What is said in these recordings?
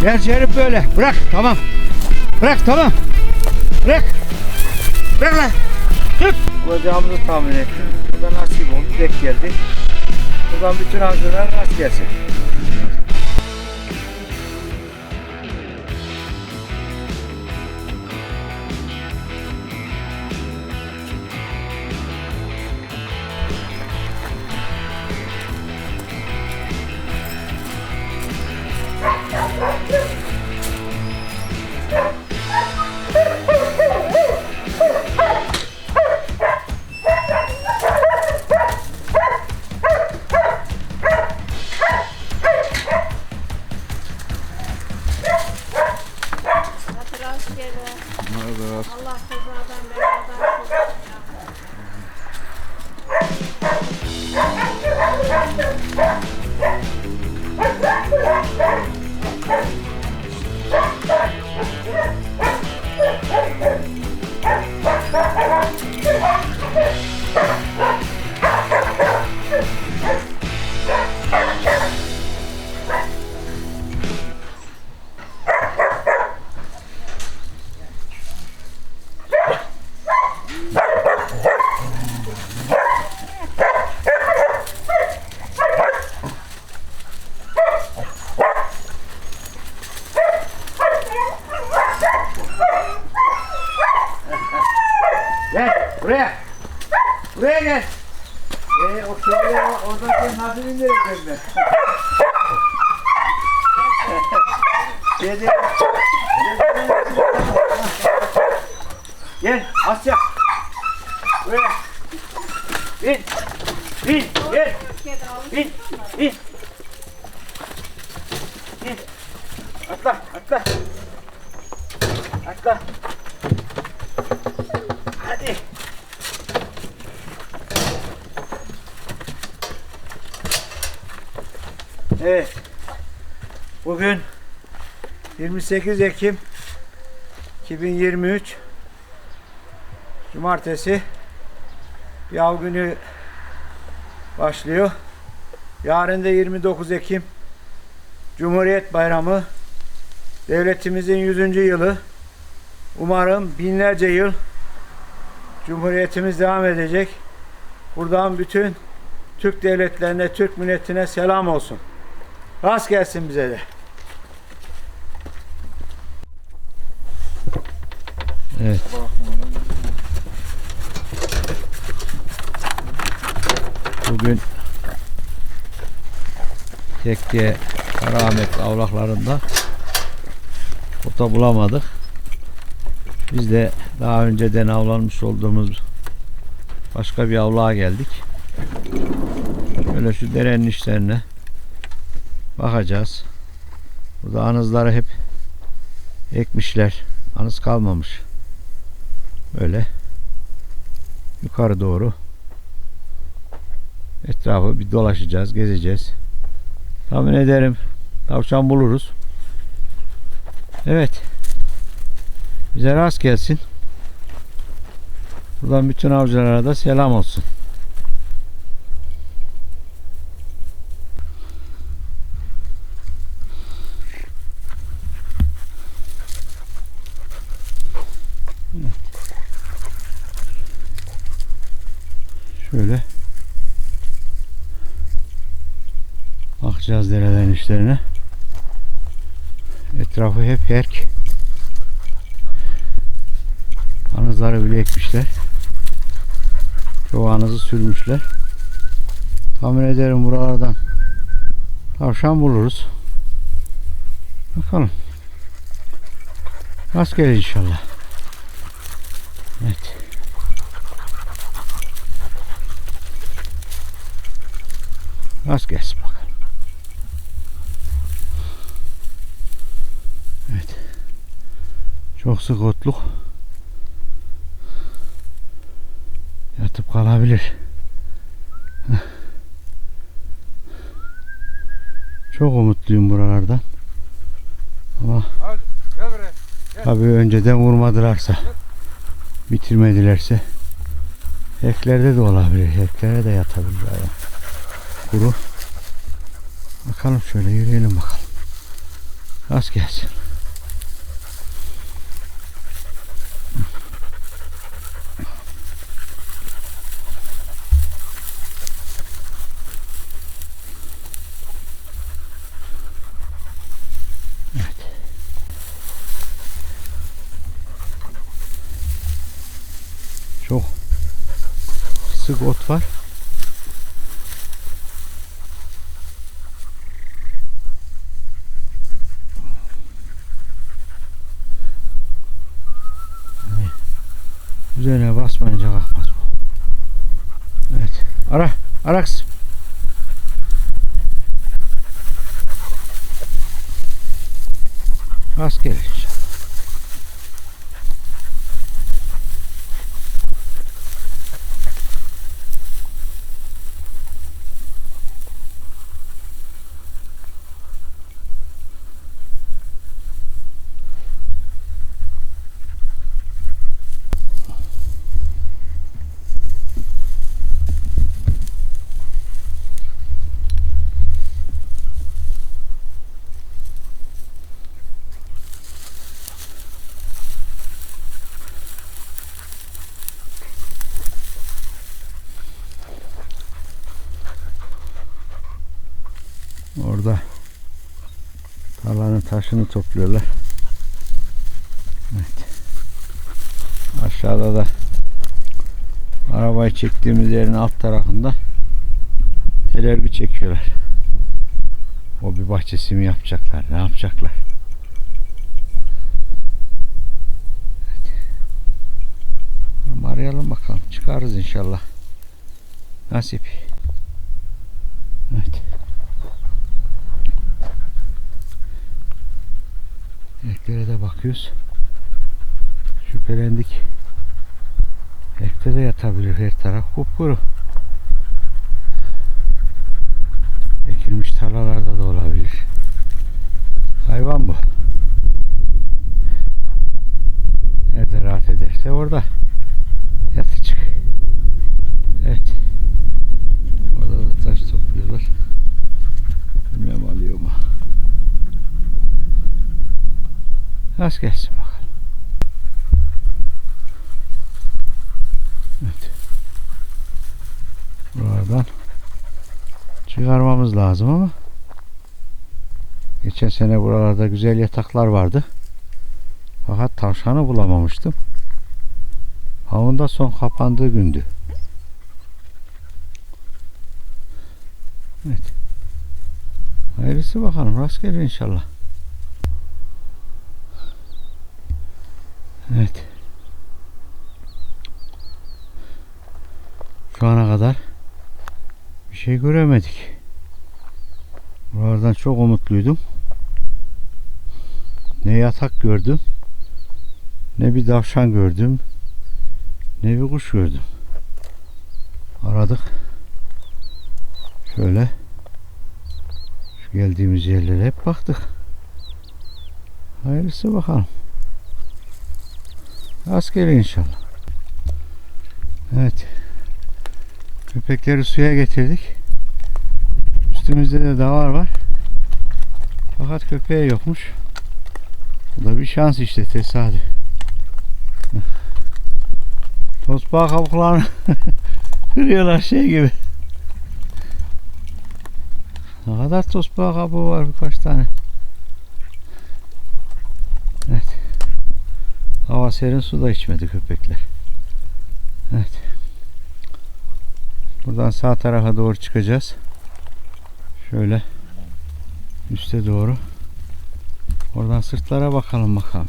Gel Şerif böyle. Bırak tamam. Bırak tamam. Bırak. Bırak lan. Tut. Olacağımızı tahmin ettim. Bu da nasip oldu. Denk geldi. Buradan bütün avcılar rast gelsin. Gel Asya. Buraya. Bin. Bin. Gel. Kedi alıp Bin. Bin. Bin. Atla. Atla. Atla. Hadi. Evet. Bugün 28 Ekim 2023 Cumartesi bir av günü başlıyor. Yarın da 29 Ekim Cumhuriyet Bayramı devletimizin 100. yılı. Umarım binlerce yıl Cumhuriyetimiz devam edecek. Buradan bütün Türk devletlerine, Türk milletine selam olsun. Rast gelsin bize de. Evet. Bugün Tekke Karaahmet avlaklarında ota bulamadık. Biz de daha önceden avlanmış olduğumuz başka bir avluğa geldik. Böyle şu derenin işlerine bakacağız. Burada anızları hep ekmişler. Anız kalmamış. Böyle yukarı doğru etrafı bir dolaşacağız, gezeceğiz. Tahmin ederim tavşan buluruz. Evet. Bize rast gelsin. Buradan bütün avcılara da selam olsun. Evet. Şöyle bakacağız derelerin işlerine. Etrafı hep erk. Anızları bile ekmişler. Çoğu anızı sürmüşler. Tahmin ederim buralardan tavşan buluruz. Bakalım. Rastgele inşallah. Evet. Rast gelsin bakalım. Evet. Çok sık otluk. yatıp kalabilir. Çok umutluyum buralardan. Ama tabii önceden vurmadılarsa bitirmedilerse eklerde de olabilir. Eklere de yatabilir ayağı. Kuru. Bakalım şöyle yürüyelim bakalım. Az gelsin. Evet. Çok sık ot var. Üzerine basmayınca kalkmaz bu. Evet. Ara. Ara kızım. Rast gelir inşallah. Orada tarlanın taşını topluyorlar. Evet. Aşağıda da arabayı çektiğimiz yerin alt tarafında telergü çekiyorlar. O bir bahçesi mi yapacaklar? Ne yapacaklar? Evet. Arayalım bakalım. Çıkarız inşallah. Nasip. Evet. Eklere de bakıyoruz. Şüphelendik. Ekte de yatabilir her taraf kupkuru. Rast gelsin bakalım. Evet. Buralardan çıkarmamız lazım ama geçen sene buralarda güzel yataklar vardı. Fakat tavşanı bulamamıştım. Havun da son kapandığı gündü. Evet. Hayırlısı bakalım. Rast gelir inşallah. Evet. Şu ana kadar bir şey göremedik. Buralardan çok umutluydum. Ne yatak gördüm, ne bir tavşan gördüm, ne bir kuş gördüm. Aradık. Şöyle şu geldiğimiz yerlere hep baktık. Hayırlısı bakalım. Askeri inşallah. Evet. Köpekleri suya getirdik. Üstümüzde de davar var. Fakat köpeği yokmuş. Bu da bir şans işte tesadüf. Tosbağa kabuklarını kırıyorlar şey gibi. Ne kadar tosbağa kabuğu var birkaç tane. Evet. Hava serin su da içmedi köpekler. Evet. Buradan sağ tarafa doğru çıkacağız. Şöyle üste doğru. Oradan sırtlara bakalım bakalım.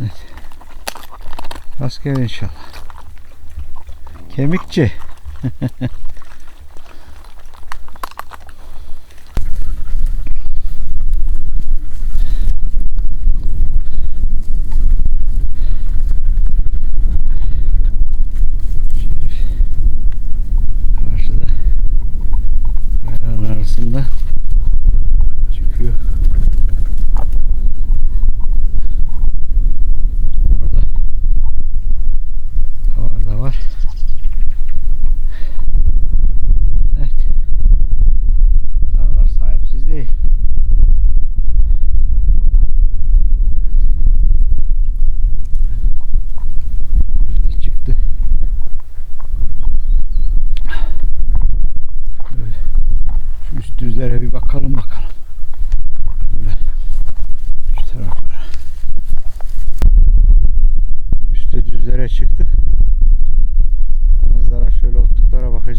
Evet. Rastgele inşallah. Kemikçi. Karşıda kayanın arasında çıkıyor. Orada var da var.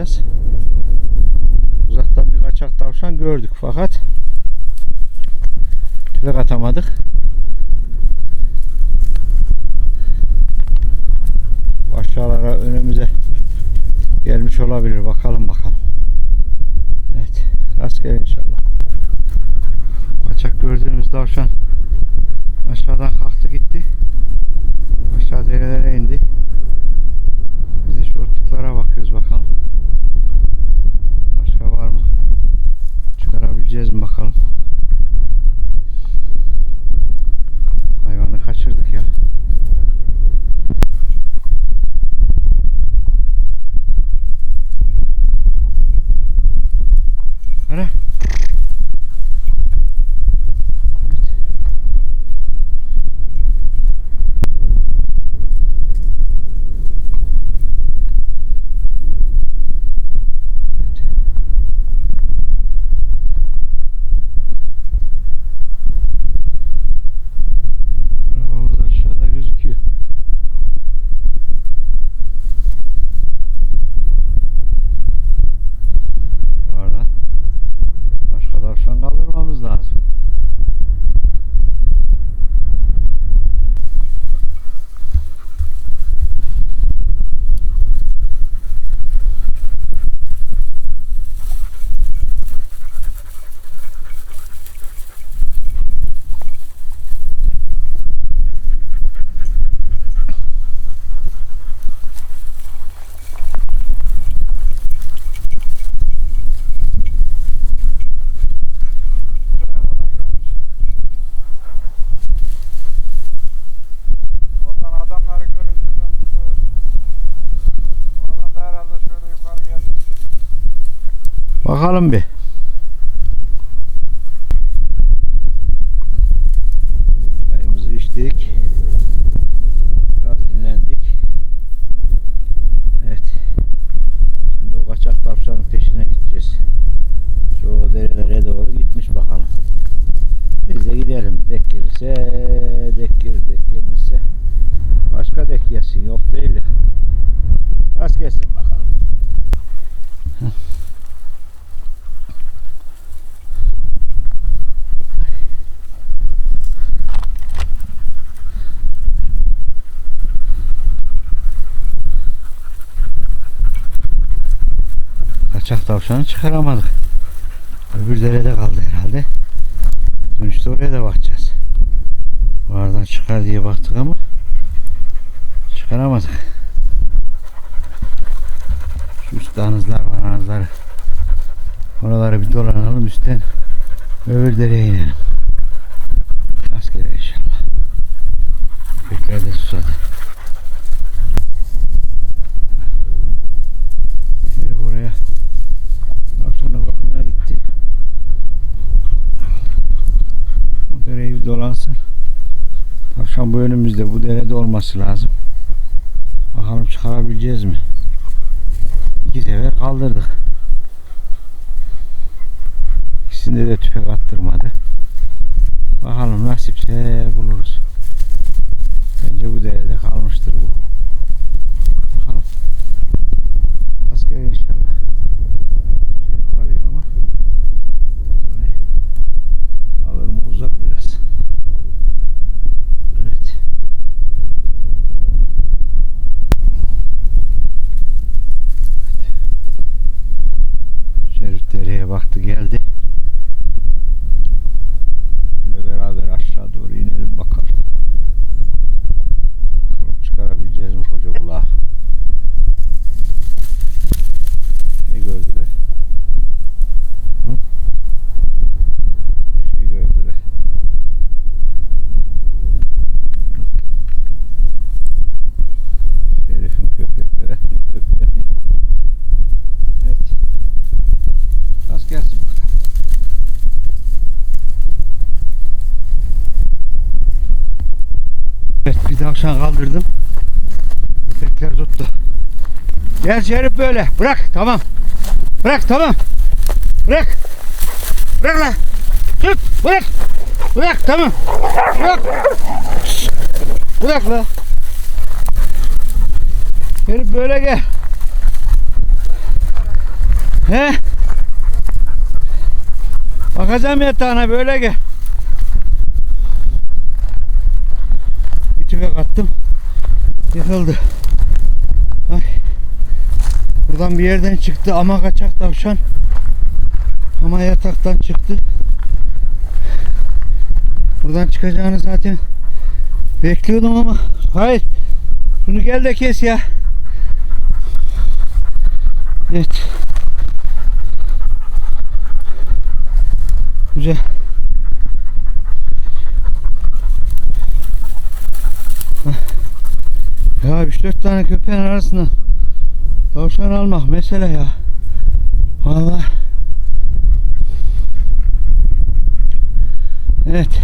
Alacağız. Uzaktan bir kaçak tavşan gördük fakat tüfek atamadık. Bakalım bir. Çayımızı içtik. Biraz dinlendik. Evet. Şimdi o kaçak tavşanın peşine gideceğiz. Şu derelere doğru gitmiş bakalım. Biz de gidelim. Dek gelirse dek gelir, dek gelmezse başka dek yesin. Yok değil ya. Az gelsin bakalım. Kaçak tavşanı çıkaramadık. Öbür derede kaldı herhalde. Dönüşte oraya da bakacağız. Oradan çıkar diye baktık ama çıkaramadık. Şu üst anızlar var anızları. Oraları bir dolanalım üstten öbür dereye inelim. Rastgele inşallah. Köpekler de susadı. Herif oraya Tavşana bakmaya gitti. Bu dereyi bir dolansın. Tavşan bu derede olması lazım. Bakalım çıkarabileceğiz mi? İki sefer kaldırdık. İkisinde de tüfek attırmadı. Bakalım nasipse buluruz. Bence bu derede kalmıştır bu. Bakalım. Asker inşallah. Şey yukarıya ama burayı alır mı uzak biraz. Evet. Şerif dereye baktı geldi. Ile beraber aşağı doğru inelim bakalım. Bakalım çıkarabileceğiz mi koca bulağı. Ne gördüler? Hı? Bir şey gördüler. Şerif'in köpeklere köpekleri. Evet. Az gelsin bakalım. Bir tavşan kaldırdım. Köpekler tuttu. Gel Şerif böyle. Bırak tamam. Bırak tamam. Bırak. Bırak lan. Tut. Bırak. Bırak tamam. Bırak. Bırak lan. Şerif böyle gel. He? Bakacağım yatağına böyle gel. Bir tüfek attım. Yıkıldı. Ay. Buradan bir yerden çıktı ama kaçak tavşan. Ama yataktan çıktı. Buradan çıkacağını zaten bekliyordum ama hayır. Şunu gel de kes ya. Evet. Güzel. Ya 3-4 tane köpeğin arasında tavşan almak mesele ya. Vallahi. Evet.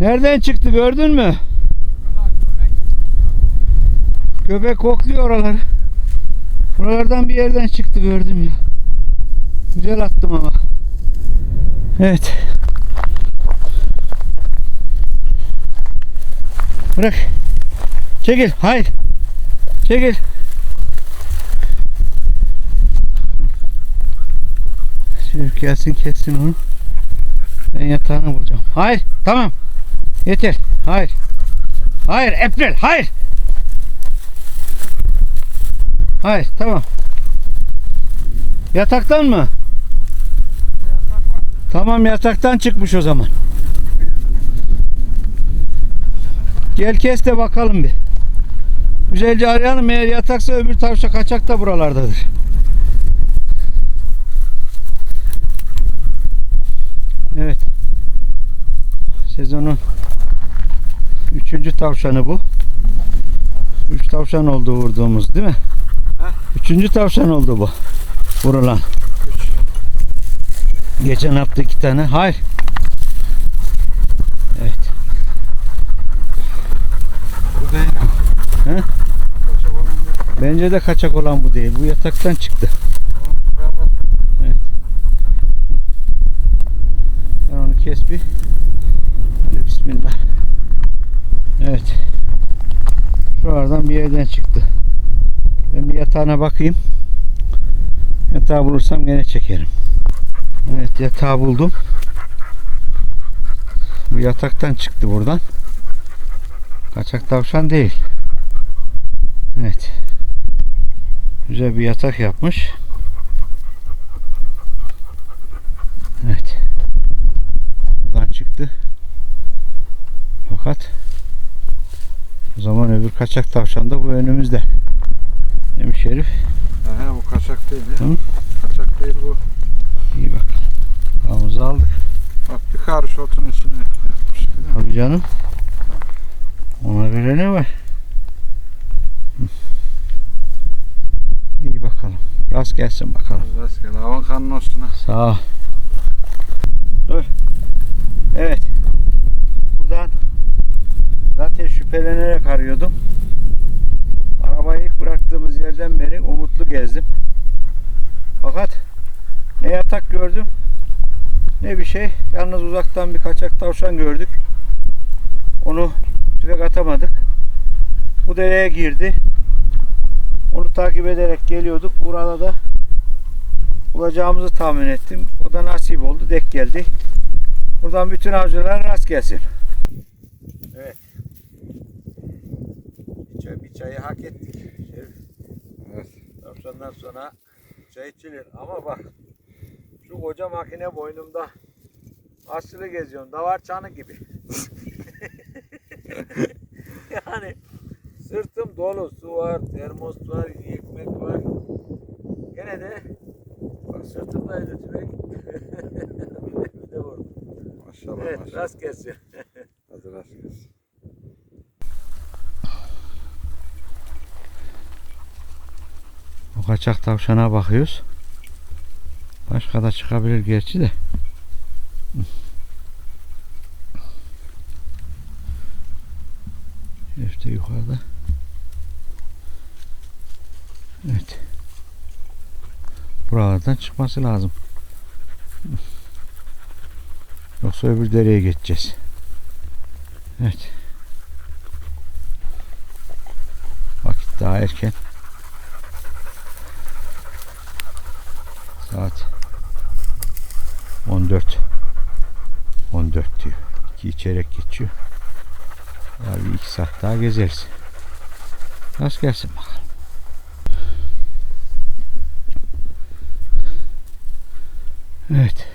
Nereden çıktı gördün mü? Köpek kokluyor oraları. Buralardan bir yerden çıktı gördüm ya. Güzel attım ama. Evet. Bırak. Çekil. Hayır. Çekil. Şerif gelsin kessin onu. Ben yatağını bulacağım. Hayır. Tamam. Yeter. Hayır. Hayır. April. Hayır. Hayır. Tamam. Yataktan mı? Tamam yataktan çıkmış o zaman. Gel kes de bakalım bir. Güzelce arayalım. Eğer yataksa öbür tavşan kaçak da buralardadır. Evet. Sezonun üçüncü tavşanı bu. Üç tavşan oldu vurduğumuz değil mi? Üçüncü tavşan oldu bu. Vurulan. Geçen hafta iki tane. Hayır. Evet. Bu değil. He? Kaçak olan bir. Bence de kaçak olan bu değil. Bu yataktan çıktı. Evet. Sen onu kes bir. Hadi bismillah. Evet. Şuralardan bir yerden çıktı. Ben bir yatağına bakayım. Yatağı bulursam gene çekerim. Evet yatağı buldum. Bu yataktan çıktı buradan. Kaçak tavşan değil. Evet. Güzel bir yatak yapmış. Evet. Buradan çıktı. Fakat o zaman öbür kaçak tavşan da bu önümüzde. Demiş herif. He bu kaçak değil ya. Hı? Kaçak değil bu. İyi bak. Avımızı aldık. Bak bir karış otun içine yapmış. değil mi? Tabii canım. Ona göre ne var? Hı. İyi bakalım. Rast gelsin bakalım. Rastgele havan kanın olsun ha. Sağ ol. Dur. Evet. Buradan zaten şüphelenerek arıyordum. Arabayı ilk bıraktığımız yerden beri umutlu gezdim. Fakat ne yatak gördüm ne bir şey. Yalnız uzaktan bir kaçak tavşan gördük. Onu tüfek atamadık. Bu dereye girdi. Onu takip ederek geliyorduk. Burada da bulacağımızı tahmin ettim. O da nasip oldu. Dek geldi. Buradan bütün avcılara rast gelsin. Evet. Bir, çay, bir çayı hak ettik. Şerif. Evet. Tavşandan sonra çay içilir. Ama bak şu koca makine boynumda asılı geziyorum. Davar çanı gibi. yani sırtım dolu. Su var, termos var, ekmek var. Gene de bak sırtımdaydı tüfek. bir de vurdum. Maşallah Evet, maşallah. rast gelsin. Hadi rast gelsin. O kaçak tavşana bakıyoruz. Başka da çıkabilir gerçi de. Herif de yukarıda. Evet. Buralardan çıkması lazım. Yoksa öbür dereye geçeceğiz. Evet. Vakit daha erken. Saat 14 14 diyor. 2 çeyrek geçiyor. Ya bir iki saat daha gezeriz. Nasıl gelsin bakalım. Evet.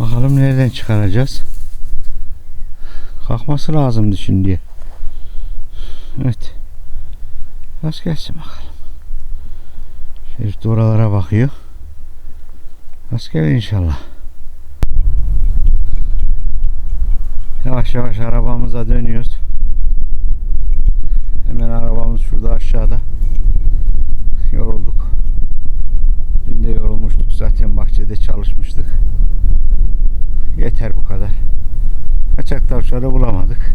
Bakalım nereden çıkaracağız. Kalkması lazımdı şimdi. Evet. Nasıl gelsin bakalım. Şerif de oralara bakıyor. Gelir inşallah. Yavaş yavaş arabamıza dönüyoruz. Yeter bu kadar. Kaçak tavşanı bulamadık.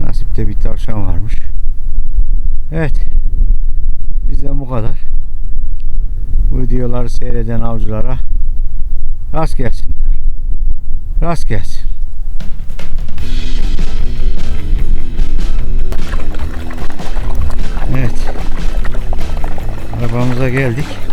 Nasipte bir tavşan varmış. Evet. Bizden bu kadar. Bu videoları seyreden avcılara rast gelsin diyor. Rast gelsin. Evet. Arabamıza geldik.